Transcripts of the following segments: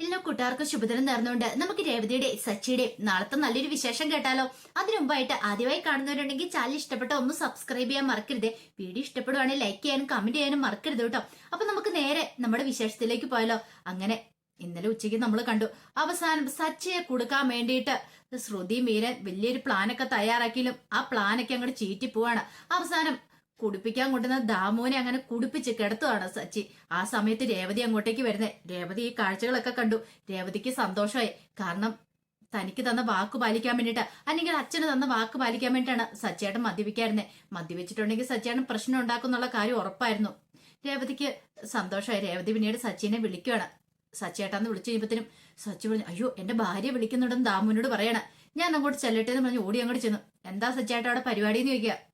എല്ലാ കൂട്ടുകാർക്കും ശുഭദിനം നേർന്നുകൊണ്ട് നമുക്ക് രേവതിയുടെ സച്ചിയുടെ നാളത്തെ നല്ലൊരു വിശേഷം കേട്ടാലോ? അതിനു മുമ്പായിട്ട് ആദ്യമായി കാണുന്നവരുണ്ടെങ്കിൽ ചാനൽ ഇഷ്ടപ്പെട്ട ഒന്ന് സബ്സ്ക്രൈബ് ചെയ്യാൻ മറക്കരുത്. വീഡിയോ ഇഷ്ടപ്പെടുവാണെങ്കിൽ ലൈക്ക് ചെയ്യാനും കമന്റ് ചെയ്യാനും മറക്കരുത് കേട്ടോ. അപ്പൊ നമുക്ക് നേരെ നമ്മുടെ വിശേഷത്തിലേക്ക് പോയാലോ? അങ്ങനെ ഇന്നലെ ഉച്ചയ്ക്ക് നമ്മൾ കണ്ടു. അവസാനം സച്ചയെ കൊടുക്കാൻ വേണ്ടിയിട്ട് ശ്രുതി മീരൻ വലിയൊരു പ്ലാനൊക്കെ തയ്യാറാക്കിയാലും ആ പ്ലാനൊക്കെ അങ്ങോട്ട് ചീറ്റി പോവാണ് അവസാനം കുടിപ്പിക്കാൻ കൊണ്ടുവന്ന ദാമുവിനെ അങ്ങനെ കുടിപ്പിച്ച് കിടത്തുവാണ് സച്ചി. ആ സമയത്ത് രേവതി അങ്ങോട്ടേക്ക് വരുന്നേ. രേവതി ഈ കാഴ്ചകളൊക്കെ കണ്ടു. രേവതിക്ക് സന്തോഷമായി. കാരണം തനിക്ക് തന്ന വാക്ക് പാലിക്കാൻ വേണ്ടിയിട്ട് അല്ലെങ്കിൽ അച്ഛന് തന്ന വാക്ക് പാലിക്കാൻ വേണ്ടിയിട്ടാണ് സച്ചേട്ടൻ മദ്യപിക്കായിരുന്നേ. മദ്യപിച്ചിട്ടുണ്ടെങ്കിൽ സച്ചേട്ടൻ പ്രശ്നം ഉണ്ടാക്കുന്നുള്ള കാര്യം ഉറപ്പായിരുന്നു. രേവതിക്ക് സന്തോഷമായി. രേവതി പിന്നീട് സച്ചിനെ വിളിക്കുകയാണ് സച്ചേട്ടാന്ന് വിളിച്ചു കഴിയുമ്പത്തിനും സച്ചി പറഞ്ഞു അയ്യോ എന്റെ ഭാര്യ വിളിക്കുന്നുണ്ടെന്ന് ദാമുവിനോട് പറയണ. ഞാൻ അങ്ങോട്ട് ചെല്ലട്ടെ എന്ന് പറഞ്ഞ് ഓടി അങ്ങോട്ട് ചെന്നു. എന്താ സച്ചേട്ടാ അവിടെ പരിപാടി എന്ന് ചോദിക്കുക?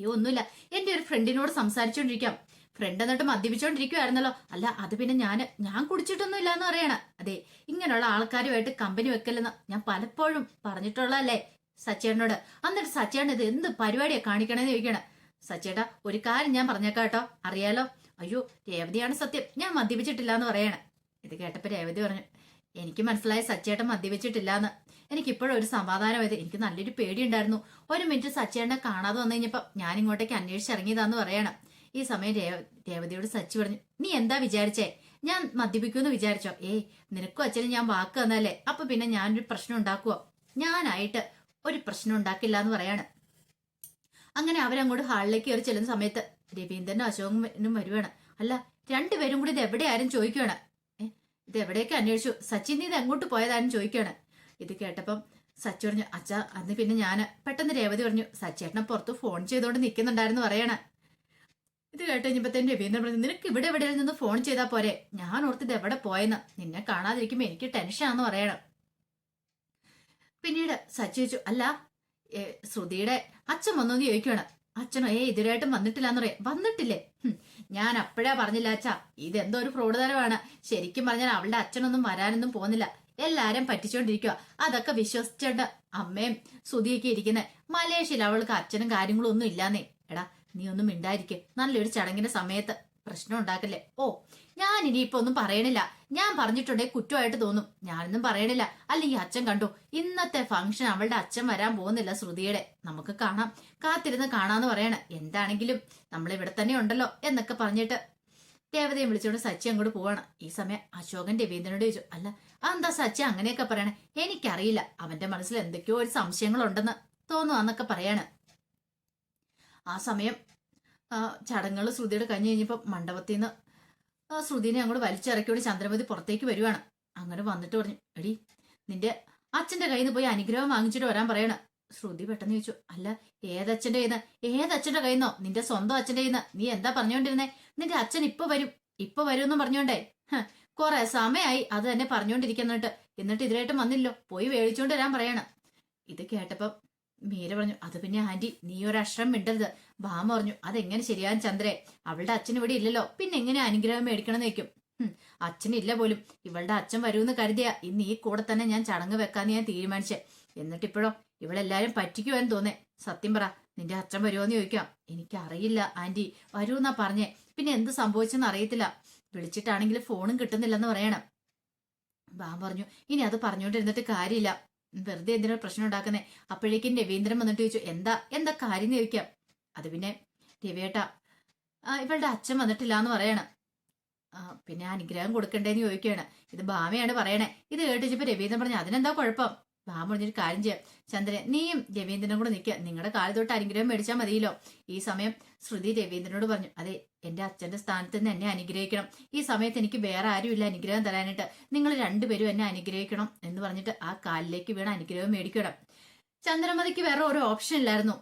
അയ്യോ ഒന്നുമില്ല എന്റെ ഒരു ഫ്രണ്ടിനോട് സംസാരിച്ചോണ്ടിരിക്കാം. ഫ്രണ്ട് എന്നിട്ട് മദ്യപിച്ചോണ്ടിരിക്കുവായിരുന്നല്ലോ. അല്ല അത് പിന്നെ ഞാൻ ഞാൻ കുടിച്ചിട്ടൊന്നും ഇല്ല എന്ന് പറയണ. അതെ ഇങ്ങനെയുള്ള ആൾക്കാരുമായിട്ട് കമ്പനി വെക്കലെന്ന് ഞാൻ പലപ്പോഴും പറഞ്ഞിട്ടുള്ളതല്ലേ സച്ചേട്ടനോട്. എന്നിട്ട് സച്ചേട്ടൻ ഇത് എന്ത് പരിപാടിയാ കാണിക്കണേന്ന് ചോദിക്കണേ. സച്ചേട്ടാ ഒരു കാര്യം ഞാൻ പറഞ്ഞേക്കാം കേട്ടോ. അറിയാലോ? അയ്യോ രേവതിയാണ് സത്യം. ഞാൻ മദ്യപിച്ചിട്ടില്ല എന്ന് പറയണേ. ഇത് കേട്ടപ്പോ രേവതി പറഞ്ഞു എനിക്ക് മനസ്സിലായ സച്ചേട്ടൻ മദ്യപിച്ചിട്ടില്ല എന്ന് എനിക്ക് ഇപ്പോഴും ഒരു സമാധാനമായത് എനിക്ക് നല്ലൊരു പേടിയുണ്ടായിരുന്നു. ഒരു മിനിറ്റ് സച്ചേട്ടനെ കാണാതെ വന്നു കഴിഞ്ഞപ്പോൾ ഞാൻ ഇങ്ങോട്ടേക്ക് അന്വേഷിച്ചിറങ്ങിയതാന്ന് പറയണം. ഈ സമയം രേവ രേവതിയോട് സച്ചി പറഞ്ഞു നീ എന്താ വിചാരിച്ചേ? ഞാൻ മദ്യപിക്കുമെന്ന് വിചാരിച്ചോ? ഏ നിനക്കും അച്ഛനും ഞാൻ വാക്ക് തന്നല്ലേ അപ്പൊ പിന്നെ ഞാനൊരു പ്രശ്നം ഉണ്ടാക്കുവോ? ഞാനായിട്ട് ഒരു പ്രശ്നം ഉണ്ടാക്കില്ല എന്ന് പറയാണ്. അങ്ങനെ അവരങ്ങോട്ട് ഹാളിലേക്ക് കയറി ചെല്ലുന്ന സമയത്ത് രവീന്ദ്രനും അശോകനും വരുവാണ്. അല്ല രണ്ടുപേരും കൂടി ഇത് എവിടെയാരും ചോദിക്കുകയാണ് ഇത് എവിടെയൊക്കെ അന്വേഷിച്ചു? സച്ചിൻ നീ ഇത് എങ്ങോട്ട് പോയതാരും ചോദിക്കുകയാണ് ഇത് കേട്ടപ്പം സച്ചി പറഞ്ഞു അച്ഛ അന്ന് പിന്നെ ഞാൻ പെട്ടെന്ന് രേവതി പറഞ്ഞു സച്ചേട്ടനെ പുറത്ത് ഫോൺ ചെയ്തുകൊണ്ട് നിൽക്കുന്നുണ്ടായിരുന്നു പറയണ. ഇത് കേട്ട് കഴിഞ്ഞപ്പോഴത്തേന് രവീന്ദ്രൻ പറഞ്ഞു നിനക്ക് ഇവിടെ എവിടെ നിന്ന് ഫോൺ ചെയ്താൽ പോരെ? ഞാൻ ഓർത്ത് ഇത് എവിടെ പോയെന്ന്? നിന്നെ കാണാതിരിക്കുമ്പോൾ എനിക്ക് ടെൻഷനാന്ന് പറയണം. പിന്നീട് സച്ചി ചോദിച്ചു അല്ല ശ്രുതിയുടെ അച്ഛൻ വന്നോന്ന് ചോദിക്കുകയാണ് അച്ഛനോ ഏ ഇതുവരെയായിട്ടും വന്നിട്ടില്ലാന്ന് പറയാം. വന്നിട്ടില്ലേ? ഞാൻ അപ്പോഴാ പറഞ്ഞില്ല അച്ഛാ. ഇതെന്തോ ഒരു ഫ്രോഡ് തരമാണ്. ശരിക്കും പറഞ്ഞാൽ അവളുടെ അച്ഛനൊന്നും വരാനൊന്നും പോകുന്നില്ല. എല്ലാരും പറ്റിച്ചോണ്ടിരിക്കുക അതൊക്കെ വിശ്വസിച്ചേണ്ട അമ്മയും സുതിയൊക്കെ ഇരിക്കുന്നത് മലേഷ്യയിൽ അവൾക്ക് അച്ഛനും കാര്യങ്ങളും ഒന്നും ഇല്ലാന്നേ. എടാ നീ ഒന്നും മിണ്ടായിരിക്കെ. നല്ലൊരു ചടങ്ങിന്റെ സമയത്ത്. പ്രശ്നം ഉണ്ടാക്കല്ലേ. ഓ ഞാൻ ഇനിയിപ്പോ ഒന്നും പറയണില്ല. ഞാൻ പറഞ്ഞിട്ടുണ്ടെങ്കിൽ കുറ്റമായിട്ട് തോന്നും. ഞാനൊന്നും പറയണില്ല. അല്ലെങ്കിൽ അച്ഛൻ കണ്ടു? ഇന്നത്തെ ഫംഗ്ഷൻ അവളുടെ അച്ഛൻ വരാൻ പോകുന്നില്ല ശ്രുതിയുടെ. നമുക്ക് കാണാം. കാത്തിരുന്ന് കാണാന്ന് പറയണ. എന്താണെങ്കിലും നമ്മൾ ഇവിടെ തന്നെ ഉണ്ടല്ലോ എന്നൊക്കെ പറഞ്ഞിട്ട് ദേവതയെ വിളിച്ചുകൊണ്ട് സച്ചി അങ്ങോട്ട് പോവാണ്. ഈ സമയം അശോകൻ രവീന്ദ്രനോട് ചോദിച്ചു അല്ല അതെന്താ സച്ചി അങ്ങനെയൊക്കെ പറയണേ? എനിക്കറിയില്ല. അവന്റെ മനസ്സിൽ എന്തൊക്കെയോ ഒരു സംശയങ്ങളുണ്ടെന്ന് തോന്നുവാന്നൊക്കെ പറയാണ്. ആ സമയം ചടങ്ങുകൾ ശ്രുതിയുടെ കഴിഞ്ഞ് കഴിഞ്ഞപ്പോൾ മണ്ഡപത്തിൽ നിന്ന് ശ്രുതിനെ അങ്ങോട്ട് വലിച്ചിറക്കിയോട് ചന്ദ്രമതി പുറത്തേക്ക് വരുവാണ്. അങ്ങനെ വന്നിട്ട് പറഞ്ഞു എടി നിന്റെ അച്ഛന്റെ കയ്യിൽ നിന്ന് പോയി അനുഗ്രഹം വാങ്ങിച്ചിട്ട് വരാൻ പറയണ. ശ്രുതി പെട്ടെന്ന് ചോദിച്ചു അല്ല ഏതച്ഛന്റെ കയ്യിൽ നിന്ന് ഏതച്ഛന്റെ കയ്യിൽ നിന്നോ നിന്റെ സ്വന്തം അച്ഛന്റെ കയ്യിൽ നിന്ന് നീ എന്താ പറഞ്ഞോണ്ടിരുന്നേ? നിന്റെ അച്ഛൻ ഇപ്പൊ വരും. ഇപ്പൊ വരും എന്ന് പറഞ്ഞോണ്ടേ കുറെ സമയമായി അത് തന്നെ പറഞ്ഞുകൊണ്ടിരിക്കുന്നിട്ട് എന്നിട്ട് ഇതിലായിട്ടും വന്നില്ലോ. പോയി മേടിച്ചോണ്ട് വരാൻ പറയണം. ഇത് കേട്ടപ്പം മീര പറഞ്ഞു അത് പിന്നെ ആന്റി നീ ഒരു അക്ഷരം മിണ്ടരുത്. ഭാമ പറഞ്ഞു അതെങ്ങനെ ശരിയാൻ ചന്ദ്രേ? അവളുടെ അച്ഛൻ ഇവിടെ ഇല്ലല്ലോ. പിന്നെ എങ്ങനെ അനുഗ്രഹം മേടിക്കണം വെക്കും അച്ഛനില്ല പോലും. ഇവളുടെ അച്ഛൻ വരുമെന്ന് കരുതിയാ ഇന്ന് ഈ കൂടെ തന്നെ ഞാൻ ചടങ്ങ് വെക്കാന്ന് ഞാൻ തീരുമാനിച്ചേ. എന്നിട്ടിപ്പോഴോ? ഇവളെല്ലാരും പറ്റിക്കുവാൻ തോന്നേ. സത്യം പറ നിന്റെ അച്ഛൻ വരുമോന്ന് ചോദിക്കാം. എനിക്കറിയില്ല ആന്റി. വരൂന്നാ പറഞ്ഞേ. പിന്നെ എന്ത് സംഭവിച്ചെന്ന് അറിയത്തില്ല. വിളിച്ചിട്ടാണെങ്കിൽ ഫോണും കിട്ടുന്നില്ലെന്ന് പറയണം. ബാം പറഞ്ഞു. ഇനി അത് പറഞ്ഞുകൊണ്ടിരുന്നിട്ട് കാര്യമില്ല. വെറുതെ എന്തിനാ പ്രശ്നം ഉണ്ടാക്കുന്നേ? അപ്പോഴേക്കും രവീന്ദ്രൻ വന്നിട്ട് ചോദിച്ചു എന്താ? എന്താ കാര്യം എന്ന് ചോദിക്കാം. അത് പിന്നെ രവിയേട്ടാ ഇവളുടെ അച്ഛൻ വന്നിട്ടില്ല എന്ന് പറയണം പിന്നെ അനുഗ്രഹം കൊടുക്കണ്ടേന്ന് ചോദിക്കുകയാണ്. ഇത് ഭാമയാണ് പറയണേ. ഇത് കേട്ടിച്ചപ്പോ രവീന്ദ്രൻ പറഞ്ഞു അതിനെന്താ കുഴപ്പം? ഭാമ പറഞ്ഞൊരു കാര്യം ചെയ്യാം. ചന്ദ്രൻ നീയും രവീന്ദ്രനും കൂടെ നിൽക്കുക നിങ്ങളുടെ കാൽ തൊട്ട് അനുഗ്രഹം മേടിച്ചാൽ മതിയല്ലോ. ഈ സമയം ശ്രുതി രവീന്ദ്രനോട് പറഞ്ഞു അതെ എന്റെ അച്ഛന്റെ സ്ഥാനത്ത് നിന്ന് എന്നെ അനുഗ്രഹിക്കണം. ഈ സമയത്ത് എനിക്ക് വേറെ ആരുമില്ല അനുഗ്രഹം തരാനായിട്ട്. നിങ്ങൾ രണ്ടുപേരും എന്നെ അനുഗ്രഹിക്കണം എന്ന് പറഞ്ഞിട്ട് ആ കാലിലേക്ക് വീണ അനുഗ്രഹം മേടിക്കണം ചന്ദ്രമതിക്ക് വേറെ ഒരു ഓപ്ഷൻ ഇല്ലായിരുന്നു.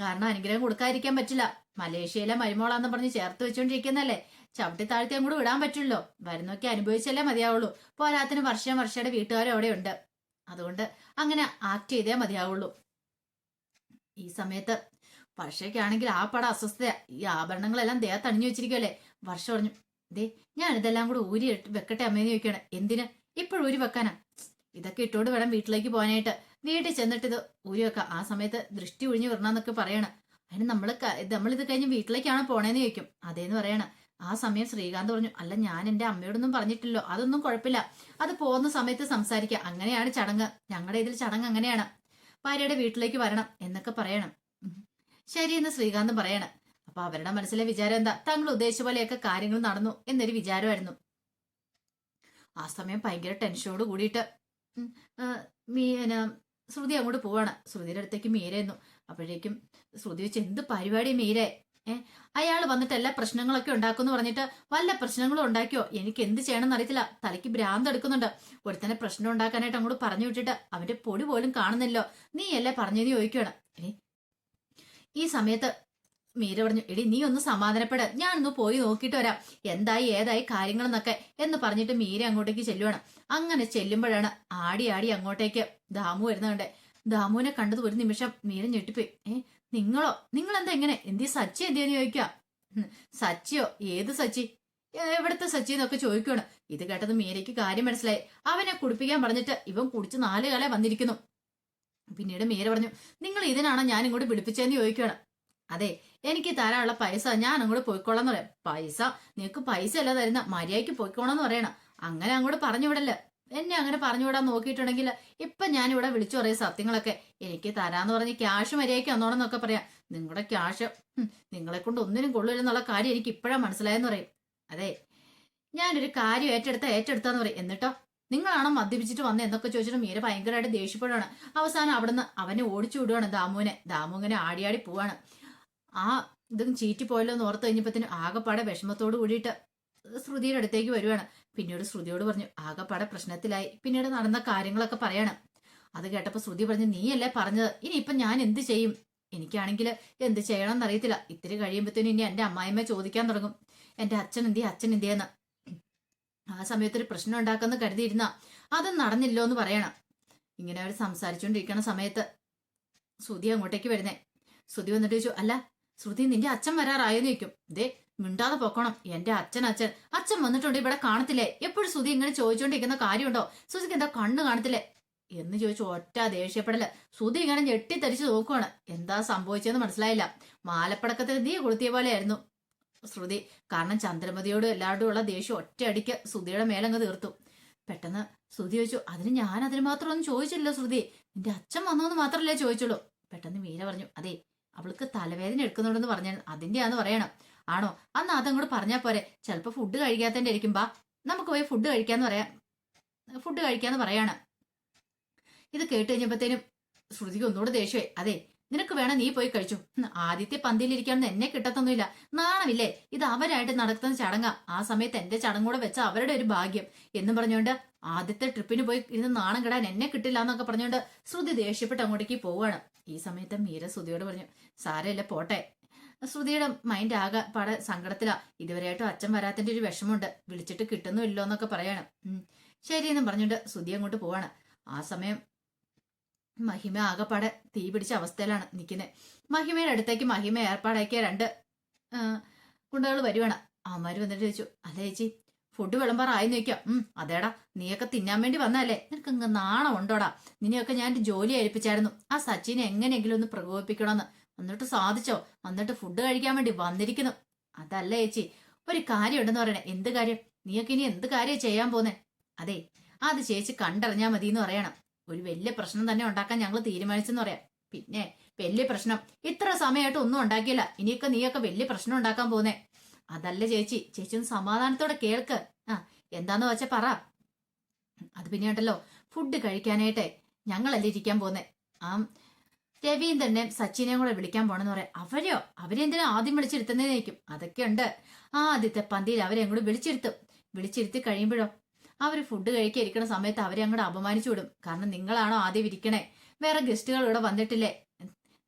കാരണം അനുഗ്രഹം കൊടുക്കാതിരിക്കാൻ പറ്റില്ല. മലേഷ്യയിലെ മരുമോളാന്ന് പറഞ്ഞ് ചേർത്ത് വെച്ചോണ്ടിരിക്കുന്നല്ലേ ചവിട്ടി താഴ്ത്തി അങ്ങോട്ട് വിടാൻ പറ്റുള്ളൂ വരുന്നൊക്കെ അനുഭവിച്ചല്ലേ മതിയാവുള്ളൂ. പോരാത്തിന് വർഷം വർഷയുടെ വീട്ടുകാരും അവിടെ ഉണ്ട്. അതുകൊണ്ട് അങ്ങനെ ആക്ട് ചെയ്തേ മതിയാവുള്ളൂ. ഈ സമയത്ത് വർഷയ്ക്കാണെങ്കിൽ ആ പടം അസ്വസ്ഥത ഈ ആഭരണങ്ങളെല്ലാം ദേഹത്ത് അണിഞ്ഞു വെച്ചിരിക്കുമല്ലേ വർഷ പറഞ്ഞു ദേ ഞാൻ ഇതെല്ലാം കൂടെ ഊരി വെക്കട്ടെ അമ്മേന്ന് ചോദിക്കുകയാണ്. എന്തിന്? ഇപ്പോഴും ഊരി വെക്കാനാ? ഇതൊക്കെ ഇട്ടോണ്ട് വേണം വീട്ടിലേക്ക് പോകാനായിട്ട്. വീട്ടിൽ ചെന്നിട്ട് ഇത് ഊരി വെക്കാം. ആ സമയത്ത് ദൃഷ്ടി ഒഴിഞ്ഞു വരണമെന്നൊക്കെ പറയണം. അതിന് നമ്മൾ നമ്മളിത് കഴിഞ്ഞ് വീട്ടിലേക്കാണ് പോണേന്ന് ചോദിക്കും. അതേന്ന് പറയണം. ആ സമയം ശ്രീകാന്ത് പറഞ്ഞു അല്ല ഞാൻ എന്റെ അമ്മയോടൊന്നും പറഞ്ഞിട്ടില്ലോ. അതൊന്നും കുഴപ്പമില്ല. അത് പോകുന്ന സമയത്ത് സംസാരിക്കുക അങ്ങനെയാണ് ചടങ്ങ്. ഞങ്ങളുടെ ഇതിൽ ചടങ്ങ് അങ്ങനെയാണ്. ഭാര്യയുടെ വീട്ടിലേക്ക് വരണം എന്നൊക്കെ പറയണം. ശരി എന്ന് ശ്രീകാന്ത് പറയണം. അപ്പൊ അവരുടെ മനസ്സിലെ വിചാരം എന്താ? തങ്ങൾ ഉദ്ദേശിച്ച പോലെയൊക്കെ കാര്യങ്ങൾ നടന്നു എന്നൊരു വിചാരമായിരുന്നു. ആ സമയം ഭയങ്കര ടെൻഷനോട് കൂടിയിട്ട് മീന ശ്രുതി അങ്ങോട്ട് പോവാണ്. ശ്രുതിയുടെ അടുത്തേക്ക് മീരയെന്നു. അപ്പോഴേക്കും ശ്രുതി വെച്ച് എന്ത് പരിപാടി മീരെ? അയാൾ വന്നിട്ട് എല്ലാ പ്രശ്നങ്ങളൊക്കെ ഉണ്ടാക്കുമെന്ന് പറഞ്ഞിട്ട് വല്ല പ്രശ്നങ്ങളും ഉണ്ടാക്കിയോ? എനിക്ക് എന്ത് ചെയ്യണമെന്ന് അറിയത്തില്ല. തലയ്ക്ക് ഭ്രാന്ത് എടുക്കുന്നുണ്ട്. ഒരുത്തനെ പ്രശ്നം ഉണ്ടാക്കാനായിട്ട് അങ്ങോട്ട് പറഞ്ഞു വിട്ടിട്ട് അവന്റെ പൊടി പോലും കാണുന്നില്ലോ. നീ അല്ലേ പറഞ്ഞത് ചോദിക്കുകയാണ്. ഈ സമയത്ത് മീര പറഞ്ഞു എടി നീ ഒന്ന് സമാധാനപ്പെട. ഞാൻ ഒന്ന് പോയി നോക്കിയിട്ട് വരാം. എന്തായി ഏതായി കാര്യങ്ങളെന്നൊക്കെ എന്ന് പറഞ്ഞിട്ട് മീര അങ്ങോട്ടേക്ക് ചെല്ലുവാണ്. അങ്ങനെ ചെല്ലുമ്പോഴാണ് ആടി ആടി അങ്ങോട്ടേക്ക് ദാമു വരുന്നുണ്ട് ദാമുവിനെ കണ്ടത് ഒരു നിമിഷം മീര ഞെട്ടിപ്പോയി. ഏ നിങ്ങളോ? നിങ്ങൾ എന്താ ഇങ്ങനെ? എന്തി സച്ചി എന്തിയെന്ന് ചോദിക്കുക സച്ചിയോ? ഏത് സച്ചി? എവിടത്തെ സച്ചി എന്നൊക്കെ ചോദിക്കുകയാണ് ഇത് കേട്ടത് മീരയ്ക്ക് കാര്യം മനസ്സിലായി. അവനെ കുടിപ്പിക്കാൻ പറഞ്ഞിട്ട് ഇവൻ കുടിച്ച് നാല് കാലം വന്നിരിക്കുന്നു. പിന്നീട് മീര പറഞ്ഞു നിങ്ങൾ ഇതിനാണോ ഞാൻ ഇങ്ങോട്ട് വിളിപ്പിച്ചതെന്ന് ചോദിക്കുകയാണ് അതെ എനിക്ക് തരാനുള്ള പൈസ ഞാൻ അങ്ങോട്ട് പോയിക്കോളാം എന്ന് പറയാം. പൈസ? നിനക്ക് പൈസ അല്ല തരുന്ന മര്യാദയ്ക്ക് പോയിക്കോളാന്ന് പറയണം. അങ്ങനെ അങ്ങോട്ട് പറഞ്ഞു വിടല്ല എന്നെ അങ്ങനെ പറഞ്ഞു വിടാൻ നോക്കിയിട്ടുണ്ടെങ്കിൽ ഇപ്പൊ ഞാൻ ഇവിടെ വിളിച്ചു പറയും സത്യങ്ങളൊക്കെ. എനിക്ക് തരാന്ന് പറഞ്ഞ് ക്യാഷ് മര്യാദയ്ക്ക് വന്നോണെന്നൊക്കെ പറയാ. നിങ്ങളുടെ ക്യാഷ് നിങ്ങളെ കൊണ്ട് ഒന്നിനും കൊള്ളില്ലെന്നുള്ള കാര്യം എനിക്ക് ഇപ്പോഴാണ് മനസ്സിലായെന്ന് പറയും. അതെ ഞാനൊരു കാര്യം ഏറ്റെടുത്ത ഏറ്റെടുത്താന്ന് പറയും. എന്നിട്ടോ? നിങ്ങളാണോ മദ്യപിച്ചിട്ട് വന്നത് എന്നൊക്കെ ചോദിച്ചിട്ട് മീര ഭയങ്കരമായിട്ട് ദേഷ്യപ്പെടുകയാണ് അവസാനം അവിടുന്ന് അവനെ ഓടിച്ചു വിടുവാണ് ദാമുവിനെ. ദാമു ഇങ്ങനെ ആടിയാടി പോവാണ്. ആ ഇതും ചീറ്റി പോയല്ലോ എന്ന് ഓർത്ത് കഴിഞ്ഞപ്പത്തിന് ആകെപ്പാടെ വിഷമത്തോട് കൂടിയിട്ട് ശ്രുതിയുടെ അടുത്തേക്ക് വരുവാണ്. പിന്നീട് ശ്രുതിയോട് പറഞ്ഞു ആകെപ്പാടെ പ്രശ്നത്തിലായി. പിന്നീട് നടന്ന കാര്യങ്ങളൊക്കെ പറയാണ്. അത് കേട്ടപ്പോ ശ്രുതി പറഞ്ഞു നീയല്ലേ പറഞ്ഞത്? ഇനി ഇപ്പൊ ഞാൻ എന്ത് ചെയ്യും? എനിക്കാണെങ്കിൽ എന്ത് ചെയ്യണം എന്നറിയത്തില്ല ഇത്തിരി കഴിയുമ്പോഴത്തേനും ഇനി എന്റെ അമ്മായിമ്മ ചോദിക്കാൻ തുടങ്ങും. എന്റെ അച്ഛൻ എന്തി അച്ഛൻ എന്തിയെന്ന്? ആ സമയത്ത് ഒരു പ്രശ്നം ഉണ്ടാക്കുന്ന കരുതിയിരുന്ന. അത് നടന്നില്ലോ എന്ന് പറയണം. ഇങ്ങനെ അവർ സംസാരിച്ചുകൊണ്ടിരിക്കുന്ന സമയത്ത് ശ്രുതി അങ്ങോട്ടേക്ക് വരുന്നേ. ശ്രുതി വന്നിട്ട് ചോദിച്ചു അല്ല ശ്രുതി നിന്റെ അച്ഛൻ വരാറായെന്ന് ചോദിക്കും. ദേ മിണ്ടാതെ പൊക്കണം. എന്റെ അച്ഛൻ അച്ഛൻ. അച്ഛൻ വന്നിട്ടുണ്ട് ഇവിടെ കാണത്തില്ലേ? എപ്പോഴും സുധി ഇങ്ങനെ ചോദിച്ചുകൊണ്ടിരിക്കുന്ന കാര്യമുണ്ടോ? സുധിക്ക് എന്താ കണ്ണ് കാണത്തില്ലേ? എന്ന് ചോദിച്ചു ഒറ്റ ദേഷ്യപ്പെടൽ. സുധി ഇങ്ങനെ ഞെട്ടിത്തരിച്ചു നോക്കുവാണ്. എന്താ സംഭവിച്ചതെന്ന് മനസ്സിലായില്ല. മാലപ്പടക്കത്തിന് നീ കൊളുത്തിയ പോലെയായിരുന്നു ശ്രുതി. കാരണം ചന്ദ്രമതിയോട് എല്ലാവരോടും ഉള്ള ദേഷ്യം ഒറ്റയടിക്ക് സുധിയുടെ മേലങ്ങ് തീർത്തു. പെട്ടെന്ന് ശ്രുതി ചോദിച്ചു അതിന് ഞാൻ അതിന് മാത്രം ഒന്നും ചോദിച്ചില്ല ശ്രുതി. നിന്റെ അച്ഛൻ വന്നോന്ന് മാത്രമല്ലേ ചോദിച്ചുള്ളൂ? പെട്ടെന്ന് മീര പറഞ്ഞു അതെ അവൾക്ക് തലവേദന എടുക്കുന്നുണ്ടെന്ന് പറഞ്ഞു അതിന്റെയാന്ന് പറയണം. ആണോ? അന്ന് അതങ്ങോട്ട് പറഞ്ഞാ പോരെ. ചിലപ്പോ ഫുഡ് കഴിക്കാത്തതിന്റെ ആയിരിക്കും. ബാ നമുക്ക് പോയി ഫുഡ് കഴിക്കാന്ന് പറയാം. ഫുഡ് കഴിക്കാന്ന് പറയാണ്. ഇത് കേട്ട് കഴിഞ്ഞപ്പോഴത്തേനും ശ്രുതിക്ക് ഒന്നുകൂടെ ദേഷ്യമായി. അതെ നിനക്ക് വേണം നീ പോയി കഴിച്ചു. ആദ്യത്തെ പന്തിയിലിരിക്കാന്ന് എന്നെ കിട്ടത്തൊന്നുമില്ല. നാണമില്ലേ? ഇത് അവരായിട്ട് നടത്തുന്ന ചടങ്ങാ. ആ സമയത്ത് എന്റെ ചടങ്ങൂടെ വെച്ച അവരുടെ ഒരു ഭാഗ്യം. എന്നും പറഞ്ഞുകൊണ്ട് ആദ്യത്തെ ട്രിപ്പിന് പോയി ഇരുന്ന് നാണം കിടാൻ എന്നെ കിട്ടില്ല എന്നൊക്കെ പറഞ്ഞുകൊണ്ട് ശ്രുതി ദേഷ്യപ്പെട്ട് അങ്ങോട്ടേക്ക് പോവാണ്. ഈ സമയത്ത് മീര ശ്രുതിയോട് പറഞ്ഞു സാരമില്ല പോട്ടെ. ശ്രുതിയുടെ മൈൻഡ് ആകെ പാടെ സങ്കടത്തിലാ. ഇതുവരെയായിട്ടും അച്ഛൻ വരാത്തിന്റെ ഒരു വിഷമമുണ്ട്. വിളിച്ചിട്ട് കിട്ടുന്നുമില്ലോ എന്നൊക്കെ പറയാണ്. ശരി ശരിയെന്നും പറഞ്ഞുകൊണ്ട് ശ്രുതി അങ്ങോട്ട് പോവാണ്. ആ സമയം മഹിമ ആകെപ്പാടെ തീ പിടിച്ച അവസ്ഥയിലാണ് നിൽക്കുന്നത് മഹിമയുടെ അടുത്തേക്ക് മഹിമ ഏർപ്പാടാക്കിയ രണ്ട് കുണ്ടകൾ വരുവാണ്. അവന്മാർ വന്നിട്ട് ചോദിച്ചു അല്ല ചേച്ചി ഫുഡ് വിളമ്പാറായി നോക്കിയോ ഉം അതേടാ നീയൊക്കെ തിന്നാൻ വേണ്ടി വന്നാലേ നിനക്ക് ഇങ്ങ് നാണം ഉണ്ടോടാ നിന്നെയൊക്കെ ഞാൻ ജോലി ഏൽപ്പിച്ചായിരുന്നു. ആ സച്ചിനെ എങ്ങനെയെങ്കിലും ഒന്ന് പ്രകോപിപ്പിക്കണമെന്ന് എന്നിട്ട് സാധിച്ചോ? എന്നിട്ട് ഫുഡ് കഴിക്കാൻ വേണ്ടി വന്നിരിക്കുന്നു. അതല്ല ചേച്ചി. ഒരു കാര്യം ഉണ്ടെന്ന് പറയണേ. എന്ത് കാര്യം? നീയൊക്കെ ഇനി എന്ത് കാര്യം ചെയ്യാൻ പോന്നെ? അതെ അത് ചേച്ചി കണ്ടറിഞ്ഞാ മതി എന്ന് പറയണം. ഒരു വലിയ പ്രശ്നം തന്നെ ഉണ്ടാക്കാൻ ഞങ്ങൾ തീരുമാനിച്ചെന്ന് പറയാം. പിന്നെ വലിയ പ്രശ്നം. ഇത്ര സമയമായിട്ട് ഒന്നും ഉണ്ടാക്കിയില്ല. ഇനിയൊക്കെ നീയൊക്കെ വലിയ പ്രശ്നം ഉണ്ടാക്കാൻ പോന്നേ. അതല്ല ചേച്ചി. ചേച്ചി ഒന്ന് സമാധാനത്തോടെ കേൾക്ക്. ആ എന്താന്ന് വെച്ചാ പറ. അത് പിന്നെ ഉണ്ടല്ലോ. ഫുഡ് കഴിക്കാനായിട്ടെ ഞങ്ങളല്ലേ ഇരിക്കാൻ പോന്നെ. ആ രവിയും തന്നെ സച്ചിനെയും കൂടെ വിളിക്കാൻ പോണെന്ന് പറയാം. അവരെയോ? അവരെന്തിനാ ആദ്യം വിളിച്ചിരുത്തുന്നതിനേക്കും അതൊക്കെ ഉണ്ട് ആ ആദ്യത്തെ പന്തിയിൽ അവരെ അങ്ങോട്ട് വിളിച്ചിരുത്തും. വിളിച്ചിരുത്തി കഴിയുമ്പോഴോ? അവർ ഫുഡ് കഴിക്കാൻ ഇരിക്കുന്ന സമയത്ത് അവരെ അങ്ങോട്ട് അപമാനിച്ചു വിടും. കാരണം നിങ്ങളാണോ ആദ്യം ഇരിക്കണേ? വേറെ ഗസ്റ്റുകൾ ഇവിടെ വന്നിട്ടില്ലേ?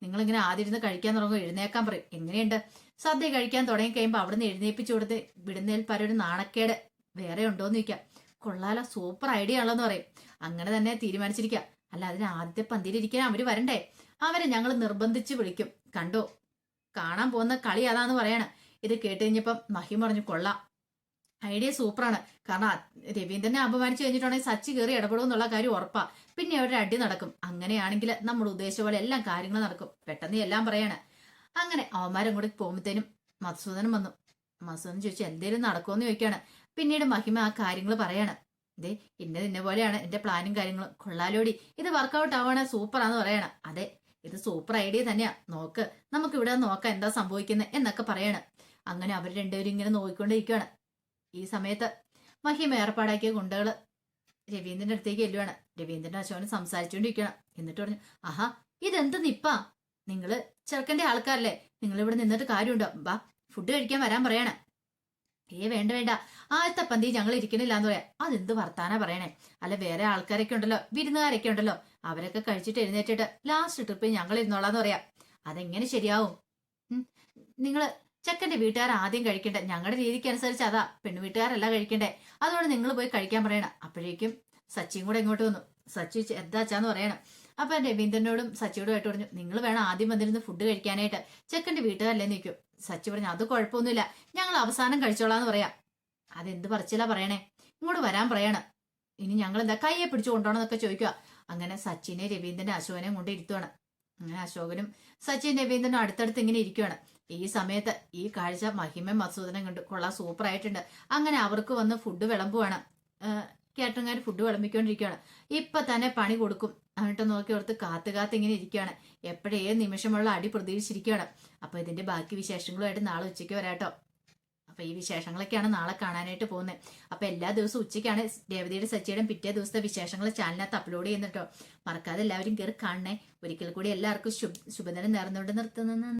നിങ്ങളിങ്ങനെ ആദ്യം ഇരുന്ന് കഴിക്കാൻ തുടങ്ങും എഴുന്നേക്കാൻ പറയും. എങ്ങനെയുണ്ട്? സദ്യ കഴിക്കാൻ തുടങ്ങി കഴിയുമ്പോൾ അവിടുന്ന് എഴുന്നേപ്പിച്ചു കൊടുത്ത് വിടുന്നതിൽ പരൊരു നാണക്കേട്. വേറെ ഉണ്ടോന്ന് ചോദിക്കാം. കൊള്ളാലോ സൂപ്പർ ഐഡിയ ആണെന്ന് പറയും. അങ്ങനെ തന്നെ തീരുമാനിച്ചിരിക്കുക അല്ല അതിന് ആദ്യത്തെ പന്തിയിലിരിക്കാൻ അവർ വരണ്ടേ? അവരെ ഞങ്ങൾ നിർബന്ധിച്ച് വിളിക്കും. കണ്ടോ? കാണാൻ പോകുന്ന കളി അതാന്ന് പറയാണ്. ഇത് കേട്ട് കഴിഞ്ഞപ്പം മഹിം പറഞ്ഞു കൊള്ളാം. ഐഡിയ സൂപ്പറാണ്. കാരണം രവീന്ദ്രനെ അപമാനിച്ചു കഴിഞ്ഞിട്ടുണ്ടെങ്കിൽ സച്ചി കയറി ഇടപെടും എന്നുള്ള കാര്യം ഉറപ്പാ. പിന്നെ അവരുടെ അടി നടക്കും. അങ്ങനെയാണെങ്കിൽ നമ്മുടെ ഉദ്ദേശിച്ച പോലെ എല്ലാം കാര്യങ്ങൾ നടക്കും. പെട്ടെന്ന് എല്ലാം പറയാണ്. അങ്ങനെ അവന്മാരും കൂടി പോകുമ്പോഴത്തേനും മധുസൂദനം വന്നു. മധുസൂദൻ ചോദിച്ചു എന്തേലും നടക്കുമെന്ന് ചോദിക്കാണ്. പിന്നീട് മഹിമ ആ കാര്യങ്ങൾ പറയാണ്. ഇതേ ഇന്നത് ഇന്ന പോലെയാണ് എന്റെ പ്ലാനും കാര്യങ്ങളും. കൊള്ളാലോടി. ഇത് വർക്കൗട്ട് ആവണേ. സൂപ്പറാന്ന് പറയണം. അതെ ഇത് സൂപ്പർ ഐഡിയ തന്നെയാ. നോക്ക് നമുക്ക് ഇവിടെ നോക്കാം എന്താ സംഭവിക്കുന്നത് എന്നൊക്കെ പറയണം. അങ്ങനെ അവർ രണ്ടുപേരും ഇങ്ങനെ നോക്കിക്കൊണ്ടിരിക്കുകയാണ് ഈ സമയത്ത് മഹിമ ഏർപ്പാടാക്കിയ ഗുണ്ടകൾ രവീന്ദ്രന്റെ അടുത്തേക്ക് എല്ലുവാണ് രവീന്ദ്രന്റെ അശോകന് സംസാരിച്ചുകൊണ്ടിരിക്കണം എന്നിട്ട് പറഞ്ഞു ആഹാ ഇതെന്ത് നിപ്പാ? നിങ്ങൾ ചെറുക്കന്റെ ആൾക്കാരല്ലേ. നിങ്ങൾ ഇവിടെ നിന്നിട്ട് കാര്യമുണ്ടോ? ബാ ഫുഡ് കഴിക്കാൻ വരാൻ പറയണേ. ഏ വേണ്ട വേണ്ട. ആദ്യത്തെ പന്തി ഞങ്ങൾ ഇരിക്കണില്ല എന്ന് പറയാം. അതെന്ത് വർത്താന പറയണേ? അല്ല വേറെ ആൾക്കാരൊക്കെ ഉണ്ടല്ലോ. വിരുന്നുകാരൊക്കെ ഉണ്ടല്ലോ. അവരൊക്കെ കഴിച്ചിട്ട് എഴുന്നേറ്റിട്ട് ലാസ്റ്റ് ട്രിപ്പ് ഞങ്ങൾ ഇരുന്നോളാന്ന് പറയാം. അതെങ്ങനെ ശരിയാവും? നിങ്ങൾ ചെക്കന്റെ വീട്ടുകാർ ആദ്യം കഴിക്കണ്ടേ? ഞങ്ങളുടെ രീതിക്ക് അനുസരിച്ച് അതാ. പെണ്ണു വീട്ടുകാരല്ല കഴിക്കണ്ടേ? അതുകൊണ്ട് നിങ്ങൾ പോയി കഴിക്കാൻ പറയണം. അപ്പോഴേക്കും സച്ചിയും കൂടെ ഇങ്ങോട്ട് വന്നു. സച്ചി എന്താച്ചാന്ന് പറയണം. അപ്പൊ രവീന്ദ്രനോടും സച്ചിയോടും ആയിട്ട് പറഞ്ഞു നിങ്ങൾ വേണം ആദ്യം വന്നിരുന്ന് ഫുഡ് കഴിക്കാനായിട്ട്. ചെക്കന്റെ വീട്ടുകാരല്ലേ നിൽക്കും സച്ചി പറഞ്ഞു അത് കുഴപ്പമൊന്നുമില്ല. ഞങ്ങൾ അവസാനം കഴിച്ചോളാന്ന് പറയാം. അതെന്ത് പറച്ചില്ല പറയണേ? ഇങ്ങോട്ട് വരാൻ പറയണം. ഇനി ഞങ്ങൾ എന്താ കയ്യെ പിടിച്ചു കൊണ്ടോണെന്നൊക്കെ ചോദിക്കുക അങ്ങനെ സച്ചിനെ രവീന്ദ്രനെ അശോകനെയും കൊണ്ട് ഇരുത്തുവാണ്. അങ്ങനെ അശോകനും സച്ചിൻ രവീന്ദ്രനും അടുത്തടുത്ത് ഇങ്ങനെ ഇരിക്കുവാണ്. ഈ സമയത്ത് ഈ കാഴ്ച മഹിമ മസൂദനം കണ്ടു കൊള്ളാം സൂപ്പറായിട്ടുണ്ട് അങ്ങനെ അവർക്ക് വന്ന് ഫുഡ് വിളമ്പുവാണ്. കേട്ടങ്ങാർ ഫുഡ് വിളമ്പിക്കൊണ്ടിരിക്കുകയാണ് ഇപ്പൊ തന്നെ പണി കൊടുക്കും. എന്നിട്ട് നോക്കി ഓർത്ത് കാത്തു കാത്ത് ഇങ്ങനെ ഇരിക്കുകയാണ് എപ്പോഴേ നിമിഷമുള്ള അടി പ്രതീക്ഷിച്ചിരിക്കുകയാണ് അപ്പൊ ഇതിന്റെ ബാക്കി വിശേഷങ്ങളുമായിട്ട് നാളെ ഉച്ചയ്ക്ക് വരാട്ടോ അപ്പൊ ഈ വിശേഷങ്ങളൊക്കെയാണ് നാളെ കാണാനായിട്ട് പോകുന്നത് അപ്പൊ എല്ലാ ദിവസവും ഉച്ചയ്ക്കാണ് രേവതിയുടെ സച്ചിയുടെ പിറ്റേ ദിവസത്തെ വിശേഷങ്ങൾ ചാനലിനകത്ത് അപ്ലോഡ് ചെയ്യുന്നുട്ടോ മറക്കാതെ എല്ലാവരും കയറി കാണണേ. ഒരിക്കൽ കൂടി എല്ലാവർക്കും ശുഭ ശുഭദിനം നേർന്നുകൊണ്ട് നിർത്തുന്നു.